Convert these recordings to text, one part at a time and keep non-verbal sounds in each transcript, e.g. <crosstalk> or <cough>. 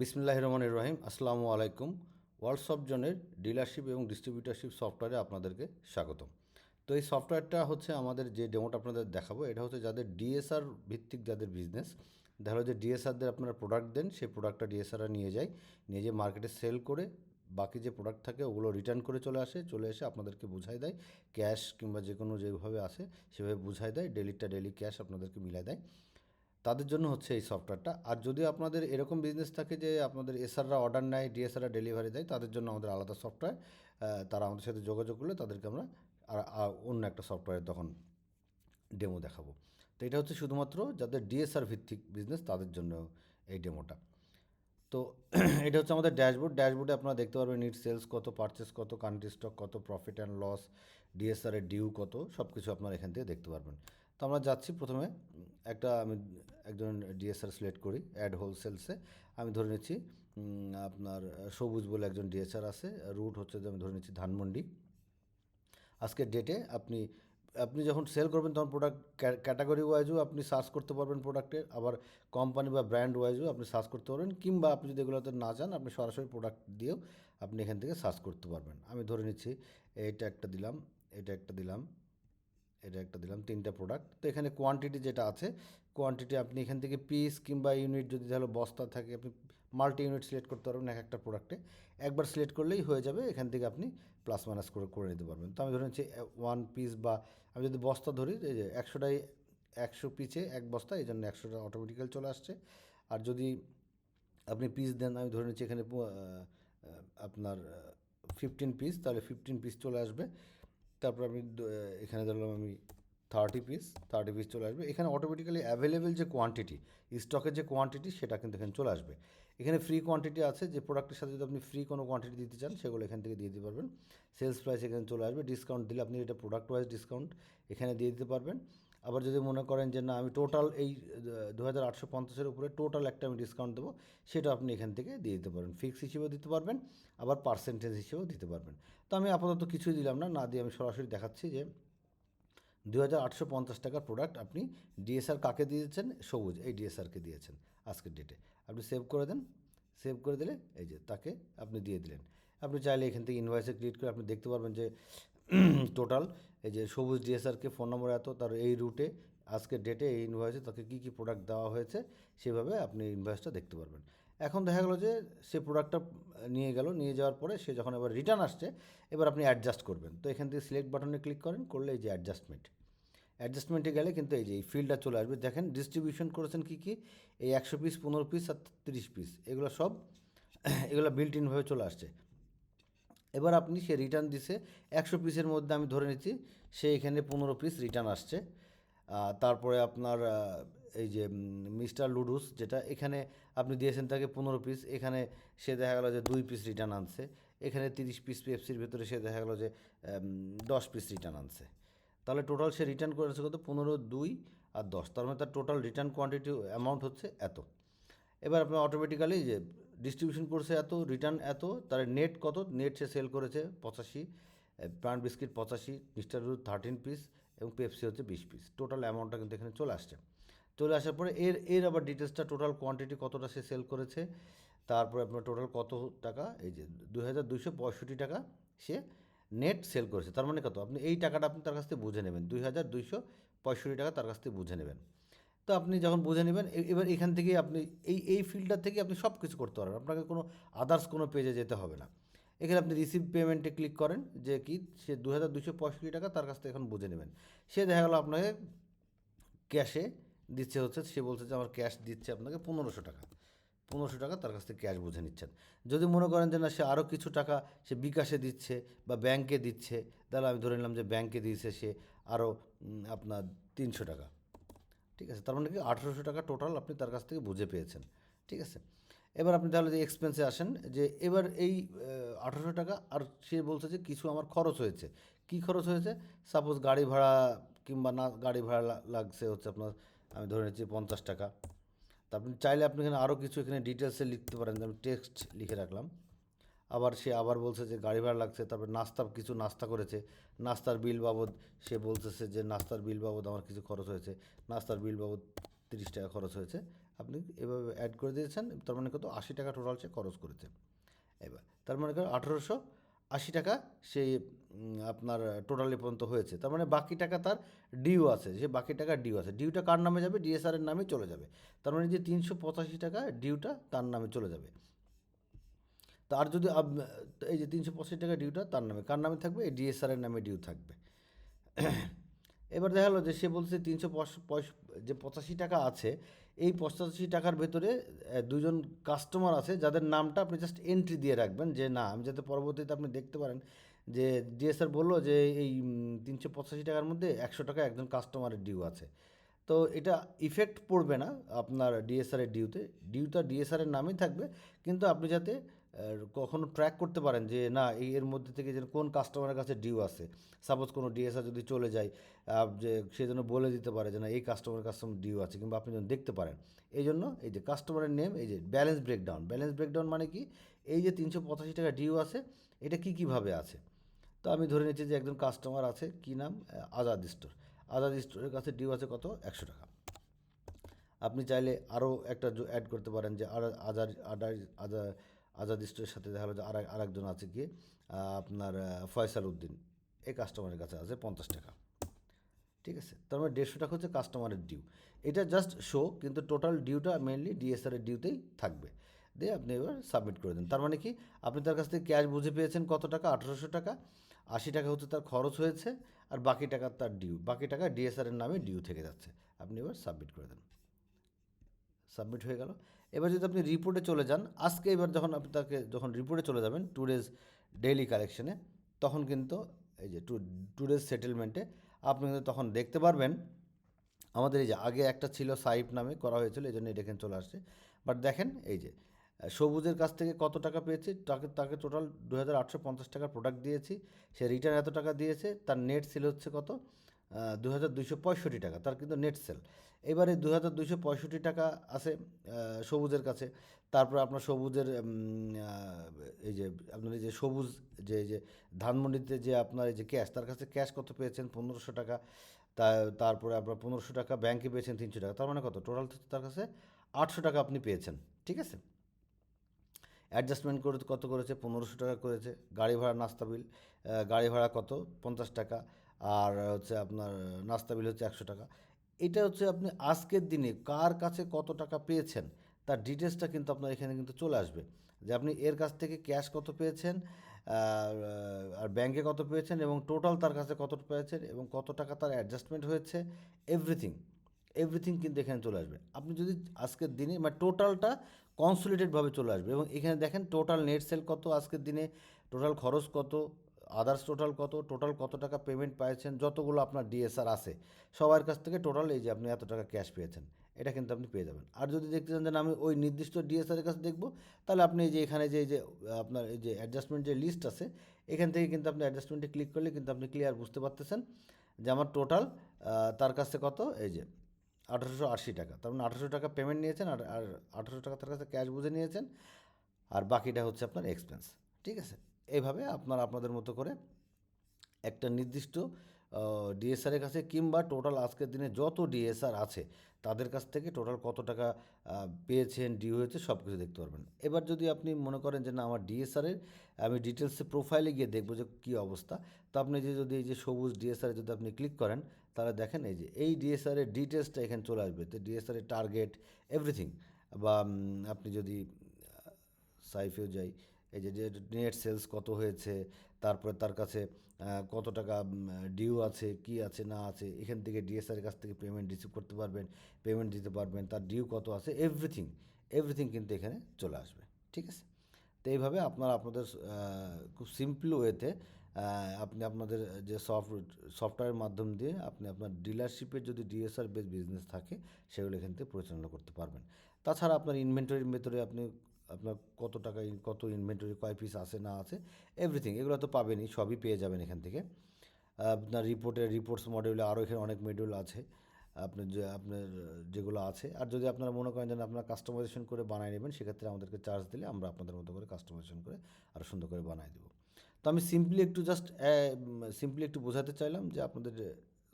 বিসমিল্লাহ রহমান রহিম। আসসালামু আলাইকুম। ওয়ার্ল্ডসপ জোনের ডিলারশিপ এবং ডিস্ট্রিবিউটারশিপ সফটওয়্যারে আপনাদেরকে স্বাগতম। তো এই সফটওয়্যারটা হচ্ছে আমাদের যে ডেমোটা আপনাদের দেখাবো, এটা হচ্ছে যাদের ডিএসআর ভিত্তিক যাদের বিজনেস দেখা যে ডিএসআরদের আপনারা প্রোডাক্ট দেন, সেই প্রোডাক্টটা ডিএসআররা নিয়ে যায়, নিয়ে যে মার্কেটে সেল করে বাকি যে প্রোডাক্ট থাকে ওগুলো রিটার্ন করে চলে আসে, চলে এসে আপনাদেরকে বুঝাই দেয়। ক্যাশ কিংবা যে কোনো যেভাবে আসে, সেভাবে বুঝাই দেয় ডেলিটা ডেলি ক্যাশ আপনাদেরকে মিলাই দেয়। তাদের জন্য হচ্ছে এই সফটওয়্যারটা। আর যদি আপনাদের এরকম বিজনেস থাকে যে আপনাদের এসআররা অর্ডার নেয় ডিএসআররা ডেলিভারি দেয়, তাদের জন্য আমাদের আলাদা সফটওয়্যার তারা আমাদের সাথে যোগাযোগ করলে তাদেরকে আমরা আর অন্য একটা সফটওয়্যার তখন ডেমো দেখাবো। তো এটা হচ্ছে শুধুমাত্র যাদের ডিএসআর ভিত্তিক বিজনেস তাদের জন্য এই ডেমোটা তো <clears throat> এটা হচ্ছে আমাদের ড্যাশবোর্ড ড্যাশবোর্ডে আপনারা দেখতে পারবেন নিট সেলস কত পারচেস কত কান্ট্রি স্টক কত প্রফিট অ্যান্ড লস ডিএসআর এর ডিউ কত সব কিছু আপনারা এখান থেকে দেখতে পারবেন। তো আমরা যাচ্ছি প্রথমে একটা আমি একজন ডিএসআর সিলেক্ট করি অ্যাড হোলসেলসে আমি ধরে নিচ্ছি আপনার সবুজ বলে একজন ডিএসআর আছে রুট হচ্ছে যে আমি ধরে নিচ্ছি ধানমন্ডি। আজকের ডেটে আপনি আপনি যখন সেল করবেন তখন প্রোডাক্ট ক্যাটাগরি ওয়াইজও আপনি সার্চ করতে পারবেন প্রোডাক্টের আবার কোম্পানি বা ব্র্যান্ড ওয়াইজও আপনি সার্চ করতে পারবেন, কিংবা আপনি যদি এগুলোতে না যান আপনি সরাসরি প্রোডাক্ট দিয়েও আপনি এখান থেকে সার্চ করতে পারবেন। আমি ধরে নিচ্ছি এটা একটা দিলাম এটা একটা দিলাম এটা একটা দিলাম, তিনটা প্রোডাক্ট তো এখানে কোয়ান্টিটি যেটা আছে কোয়ান্টিটি আপনি এখান থেকে পিস কিংবা ইউনিট যদি তাহলে বস্তা থাকে, আপনি মাল্টি ইউনিট সিলেক্ট করতে পারবেন এক একটা প্রোডাক্টে একবার সিলেক্ট করলেই হয়ে যাবে, এখান থেকে আপনি প্লাস মাইনাস করে করে নিতে পারবেন। তো আমি ধরে নিচ্ছি ওয়ান পিস বা আমি যদি বস্তা ধরি, এই যে একশোটাই, একশো পিসে এক বস্তা, এই জন্য একশোটা অটোমেটিক্যাল চলে আসছে। আর যদি আপনি পিস দেন, আমি ধরে নিচ্ছি এখানে আপনার ফিফটিন পিস তাহলে ফিফটিন পিস চলে আসবে। তারপর আমি এখানে ধরলাম আমি থার্টি পিস থার্টি পিস চলে আসবে। এখানে অটোমেটিক্যালি অ্যাভেলেবেল যে কোয়ান্টিটি স্টকের যে কোয়ান্টিটি সেটা কিন্তু এখানে চলে আসবে। এখানে ফ্রি কোয়ান্টিটি আছে, যে প্রোডাক্টের সাথে যদি আপনি ফ্রি কোনো কোয়ান্টিটি দিতে চান, সেগুলো এখান থেকে দিয়ে দিতে পারবেন। সেলস প্রাইস এখানে চলে আসবে। ডিসকাউন্ট দিলে আপনি এটা প্রোডাক্ট ওয়াইজ ডিসকাউন্ট এখানে দিয়ে দিতে পারবেন। আবার যদি মনে করেন যে না, আমি টোটাল এই দু হাজার আটশো পঞ্চাশের উপরে টোটাল একটা আমি ডিসকাউন্ট দেবো, সেটা আপনি এখান থেকে দিয়ে দিতে পারবেন ফিক্স হিসেবেও দিতে পারবেন, আবার পার্সেন্টেজ হিসেবেও দিতে পারবেন। তো আমি আপাতত কিছুই দিলাম না না দিয়ে আমি সরাসরি দেখাচ্ছি যে দু হাজার আটশো পঞ্চাশ টাকার প্রোডাক্ট আপনি ডিএসআর কাকে দিয়েছেন? সবুজ, এই ডিএসআরকে দিয়েছেন আজকের ডেটে আপনি সেভ করে দেন সেভ করে দিলে এই যে তাকে আপনি দিয়ে দিলেন। আপনি চাইলে এখান থেকে ইনভয়েসে ক্রিয়েট করে আপনি দেখতে পারবেন যে টোটাল এই যে সবুজ ডিএসআরকে ফোন নম্বর এত, তার এই রুটে আজকের ডেটে এই ইনভয়েসে তাকে কী কী প্রোডাক্ট দেওয়া হয়েছে, সেভাবে আপনি ইনভয়েসটা দেখতে পারবেন। এখন দেখা গেলো যে সে প্রোডাক্টটা নিয়ে গেল, নিয়ে যাওয়ার পরে সে যখন এবার রিটার্ন আসছে, এবার আপনি অ্যাডজাস্ট করবেন। তো এখান থেকে সিলেক্ট বাটনে ক্লিক করেন, করলে এই যে অ্যাডজাস্টমেন্ট অ্যাডজাস্টমেন্টে গেলে কিন্তু এই যে এই ফিল্ডটা চলে আসবে। দেখেন ডিস্ট্রিবিউশন করেছেন কী কী? এই একশো পিস পনেরো পিস আর তিরিশ পিস এগুলো সব, এগুলো বিল্ট ইনভাবে চলে আসছে। এবার আপনি সে রিটার্ন দিছে, একশো পিসের মধ্যে আমি ধরে নিচ্ছি, সে এখানে পনেরো পিস রিটার্ন আসছে। তারপরে আপনার এই যে মিস্টার লুডুস যেটা, এখানে আপনি দিয়েছেন তাকে পনেরো পিস এখানে সে দেখা গেলো যে দুই পিস রিটার্ন আনছে, এখানে তিরিশ পিস পেপসির ভেতরে সে দেখা গেলো যে দশ পিস রিটার্ন আনছে। তাহলে টোটাল সে রিটার্ন করেছে কত? পনেরো, দুই আর দশ। তার মানে তার টোটাল রিটার্ন কোয়ান্টিটি অ্যামাউন্ট হচ্ছে এত। এবার আপনার অটোমেটিক্যালি যে ডিস্ট্রিবিউশন করছে এত রিটার্ন এত, তার নেট কত? নেট সে সেল করেছে পঁচাশি প্রাণ বিস্কিট পঁচাশি মিস্টার রুট থার্টিন পিস এবং পেপসি হচ্ছে বিশ পিস টোটাল অ্যামাউন্টটা কিন্তু এখানে চলে আসছে। চলে আসার পরে এর এর আবার ডিটেলসটা টোটাল কোয়ান্টিটি কতটা সে সেল করেছে, তারপরে আপনার টোটাল কত টাকা? এই যে দুই হাজার দুইশো পঁয়ষট্টি টাকা সে নেট সেল করেছে। তার মানে কত? আপনি এই টাকাটা আপনি তার কাছ থেকে বুঝে নেবেন। দুই হাজার দুইশো পঁয়ষট্টি টাকা তার কাছ থেকে বুঝে নেবেন। তো আপনি যখন বুঝে নেবেন এবার এখান থেকে আপনি, এই এই ফিল্ডটার থেকে আপনি সব কিছু করতে পারবেন। আপনাকে কোনো আদার্স কোনো পেজে যেতে হবে না। এখানে আপনি রিসিভ পেমেন্টে ক্লিক করেন, যে কি, সে দু হাজার দুশো পঁয়ষট্টি টাকা তার কাছ থেকে এখন বুঝে নেবেন। সে দেখা গেলো আপনাকে ক্যাশে দিচ্ছে হচ্ছে, সে বলছে যে আমার ক্যাশ দিচ্ছে আপনাকে পনেরোশো টাকা। পনেরোশো টাকা তার কাছ থেকে ক্যাশ বুঝে নিচ্ছেন। যদি মনে করেন যে না, সে আরও কিছু টাকা সে বিকাশে দিচ্ছে বা ব্যাংকে দিচ্ছে, তাহলে আমি ধরে নিলাম যে ব্যাংকে দিয়েছে সে আরও আপনার তিনশো টাকা। ঠিক আছে? তার মানে কি আঠেরোশো টাকা টোটাল আপনি তার কাছ থেকে বুঝে পেয়েছেন, ঠিক আছে? এবার আপনি তাহলে যে এক্সপেন্সে আসেন, যে এবার এই আঠেরোশো টাকা আর সে বলছে যে কিছু আমার খরচ হয়েছে। কি খরচ হয়েছে? সাপোজ গাড়ি ভাড়া কিংবা না, গাড়ি ভাড়া লাগছে হচ্ছে আপনার, আমি ধরে নিচ্ছি পঞ্চাশ টাকা। তা আপনি চাইলে আপনি এখানে আরও কিছু এখানে ডিটেলসে লিখতে পারেন আমি টেক্সট লিখে রাখলাম। আবার সে আবার বলছে যে গাড়ি ভাড়া লাগছে তারপর নাস্তা কিছু নাস্তা করেছে। নাস্তার বিল বাবদ সে বলতেছে যে নাস্তার বিল বাবদ আমার কিছু খরচ হয়েছে। নাস্তার বিল বাবদ তিরিশ টাকা খরচ হয়েছে। আপনি এভাবে অ্যাড করে দিয়েছেন তার মানে কত? আশি টাকা টোটাল সে খরচ করেছে। এবার তার মানে আঠেরোশো আশি টাকা উম, আপনার টোটালি পর্যন্ত হয়েছে। তার মানে বাকি টাকা তার ডিউ আছে যে বাকি টাকা ডিউ আছে। ডিউটা কার নামে যাবে? ডিএসআর এর নামে চলে যাবে। তার মানে যে তিনশো পঁচাশি টাকা ডিউটা তার নামে চলে যাবে। তার যদি এই যে তিনশো পঁচাশি টাকা ডিউটা তার নামে। কার নামে থাকবে? এই ডিএসআর এর নামে ডিউ থাকবে। এবার দেখা গেলো যে সে বলছে তিনশো যে পঁচাশি টাকা আছে, এই পঁচাশি টাকার ভেতরে দুজন কাস্টমার আছে, যাদের নামটা আপনি জাস্ট এন্ট্রি দিয়ে রাখবেন যে না, আমি যাতে পরবর্তীতে আপনি দেখতে পারেন যে ডিএসআর বলল যে এই তিনশো পঁচাশি টাকার মধ্যে একশো টাকা একজন কাস্টমারের ডিউ আছে। তো এটা ইফেক্ট পড়বে না আপনার ডিএসআর এর ডিউতে ডিউটা ডিএসআর এর নামেই থাকবে, কিন্তু আপনি যাতে কখনো ট্র্যাক করতে পারেন যে, না এর মধ্যে থেকে যেন কোন কাস্টমারের কাছে ডিউ আছে? সাপোজ কোনো ডিএসআর যদি চলে যায় যে সে যেন বলে দিতে পারে যে, না, এই কাস্টমারের কাছে ডিউ আছে। কিংবা আপনি যেন দেখতে পারেন। এই জন্য এই যে কাস্টমারের নেম এই যে ব্যালেন্স ব্রেকডাউন ব্যালেন্স ব্রেকডাউন মানে কি? এই যে তিনশো পঁচাশি টাকা ডিউ আছে, এটা কী কীভাবে আছে? তো আমি ধরে নিচ্ছি যে একজন কাস্টমার আছে, কি নাম? আজাদ স্টোর আজাদ স্টোরের কাছে ডিউ আছে কত? একশো টাকা। আপনি চাইলে আরও একটা অ্যাড করতে পারেন যে আজাদ আজাদ আজাদ স্টোরের সাথে দেখা হলো যে আর আরেকজন আছে কি আপনার ফয়সাল উদ্দিন। এই কাস্টমারের কাছে আছে পঞ্চাশ টাকা। ঠিক আছে? তার মানে দেড়শো টাকা হচ্ছে কাস্টমারের ডিউ এটা জাস্ট শো কিন্তু টোটাল ডিউটা মেনলি ডিএসআর এর ডিউতেই থাকবে। দিয়ে আপনি এবার সাবমিট করে দেন। তার মানে কি? আপনি তার কাছ থেকে ক্যাশ বুঝে পেয়েছেন কত টাকা? আঠারোশো টাকা। আশি টাকা হচ্ছে তার খরচ হয়েছে, আর বাকি টাকা তার ডিউ বাকি টাকা ডিএসআর এর নামে ডিউ থেকে যাচ্ছে। আপনি এবার সাবমিট করে দেন। সাবমিট হয়ে গেল। এবার যদি আপনি রিপোর্টে চলে যান, আজকে এবার যখন আপনি তাকে যখন রিপোর্টে চলে যাবেন টু ডেজ ডেইলি কালেকশনে তখন কিন্তু এই যে টু টু ডেজ সেটেলমেন্টে আপনি কিন্তু তখন দেখতে পারবেন, আমাদের এই যে আগে একটা ছিল সাইপ নামে করা হয়েছিল, এই জন্য এটা এখানে চলে আসছে। বাট দেখেন এই যে, সবুজের কাছ থেকে কত টাকা পেয়েছি, তাকে তাকে টোটাল দু হাজার আটশো পঞ্চাশ টাকার প্রোডাক্ট দিয়েছি, সে রিটার্ন এত টাকা দিয়েছে, তার নেট সেল হচ্ছে কত? দু হাজার দুইশো পঁয়ষট্টি টাকা, তার কিন্তু নেট সেল এবারে দু হাজার দুইশো পঁয়ষট্টি টাকা আছে সবুজের কাছে। তারপর আপনার সবুজের এই যে আপনার এই যে সবুজ, যে যে ধানমন্ডিতে যে আপনার এই যে ক্যাশ তার কাছে ক্যাশ কত পেয়েছেন? পনেরোশো টাকা। তা, তারপরে আপনার পনেরোশো টাকা ব্যাংকে পেয়েছেন তিনশো টাকা। তার মানে কত? টোটাল তার কাছে আটশো টাকা আপনি পেয়েছেন, ঠিক আছে? অ্যাডজাস্টমেন্ট করে কত করেছে? পনেরোশো টাকা করেছে। গাড়ি ভাড়া নাস্তা বিল গাড়ি ভাড়া কত? পঞ্চাশ টাকা। আর হচ্ছে আপনার, নাস্তা বিল হচ্ছে একশো টাকা। এটা হচ্ছে আপনি আজকের দিনে কার কাছে কত টাকা পেয়েছেন, তার ডিটেলসটা কিন্তু আপনার এখানে কিন্তু চলে আসবে। যে আপনি এর কাছ থেকে ক্যাশ কত পেয়েছেন, আর ব্যাংকে কত পেয়েছেন এবং টোটাল তার কাছে কত পেয়েছেন এবং কত টাকা তার অ্যাডজাস্টমেন্ট হয়েছে, এভরিথিং এভরিথিং কিন্তু এখানে চলে আসবে। আপনি যদি আজকের দিনে মানে টোটালটা কনসোলিডেটভাবে চলে আসবে এবং এখানে দেখেন টোটাল নেট সেল কত আজকের দিনে, টোটাল খরচ কত আদার্স টোটাল কত টোটাল কত টাকা পেমেন্ট পেয়েছেন যতগুলো আপনার ডিএসআর আছে, সবার কাছ থেকে টোটাল এই যে আপনি এত টাকা ক্যাশ পেয়েছেন, এটা কিন্তু আপনি পেয়ে যাবেন। আর যদি দেখতে চান যে আমি ওই নির্দিষ্ট ডিএসআর এর কাছে দেখব, তাহলে আপনি এই যে এখানে যে, এই যে, আপনার এই যে অ্যাডজাস্টমেন্ট যে লিস্ট আছে, এখান থেকে কিন্তু আপনি অ্যাডজাস্টমেন্টে ক্লিক করলে কিন্তু আপনি ক্লিয়ার বুঝতে পারতেছেন যে আমার টোটাল তার কাছে কত, এই যে আঠারোশো আশি টাকা। তার মানে আঠারোশো টাকা পেমেন্ট নিয়েছেন আর আর আঠারোশো টাকা তার কাছে ক্যাশ বুঝে নিয়েছেন, আর বাকিটা হচ্ছে আপনার এক্সপেন্স ঠিক আছে? এইভাবে আপনার আপনাদের মতো করে একটা নির্দিষ্ট ডিএসআরের কাছে কিংবা টোটাল আজকের দিনে যত ডিএসআর আছে, তাদের কাছ থেকে টোটাল কত টাকা পেয়েছেন ডিউ হয়েছে সব কিছু দেখতে পারবেন। এবার যদি আপনি মনে করেন যে না, আমার ডিএসআরের আমি ডিটেলসে প্রোফাইলে গিয়ে দেখব যে কী অবস্থা, তো আপনি যে যদি এই যে সবুজ ডিএসআরে যদি আপনি ক্লিক করেন, তাহলে দেখেন এই যে এই ডিএসআরের ডিটেলসটা এখানে চলে আসবে। তো ডিএসআরের টার্গেট এভরিথিং বা আপনি যদি সাইফেও যাই এই যে যে নেট সেলস কত হয়েছে, তারপরে তার কাছে কত টাকা ডিউ আছে, কি আছে, না আছে, এখান থেকে ডিএসআর কাছ থেকে পেমেন্ট রিসিভ করতে পারবেন পেমেন্ট দিতে পারবেন, তার ডিউ কত আছে এভরিথিং এভরিথিং কিন্তু এখানে চলে আসবে, ঠিক আছে? তো এইভাবে আপনারা আপনাদের খুব সিম্পল ওয়েতে আপনি আপনাদের যে সফট সফটওয়্যারের মাধ্যম দিয়ে আপনি আপনার ডিলারশিপের যদি ডিএসআর বেস বিজনেস থাকে, সেগুলো এখান থেকে পরিচালনা করতে পারবেন। তাছাড়া আপনার ইনভেন্টরির ভেতরে আপনি আপনার কত টাকা কত ইনভেন্টরি কয় পিস আছে না আছে এভরিথিং এগুলো তো পাবেনই সবই পেয়ে যাবেন এখান থেকে। আপনার রিপোর্টের রিপোর্টস মডিউলে আরও এখানে অনেক মডিউল আছে আপনার যে আপনার যেগুলো আছে আর যদি আপনারা মনে করেন যে না, আপনারা কাস্টমাইজেশন করে বানিয়ে নেবেন সেক্ষেত্রে আমাদেরকে চার্জ দিলে আমরা আপনাদের মতো করে কাস্টমাইজেশন করে আরও সুন্দর করে বানিয়ে দেবো। তো আমি সিম্পলি একটু জাস্ট সিম্পলি একটু বোঝাতে চাইলাম যে আপনাদের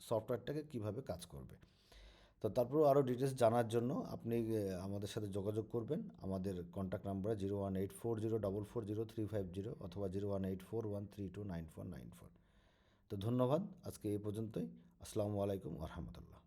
সফটওয়্যারটাকে কীভাবে কাজ করবে। তো তারপরেও আরও ডিটেলস জানার জন্য আপনি আমাদের সাথে যোগাযোগ করবেন। আমাদের contact number zero one eight four zero double four zero three five zero অথবা zero one eight four one three two nine four nine four তো ধন্যবাদ, আজকে এই পর্যন্তই। আসসালামু আলাইকুম আহমতুল্লাহ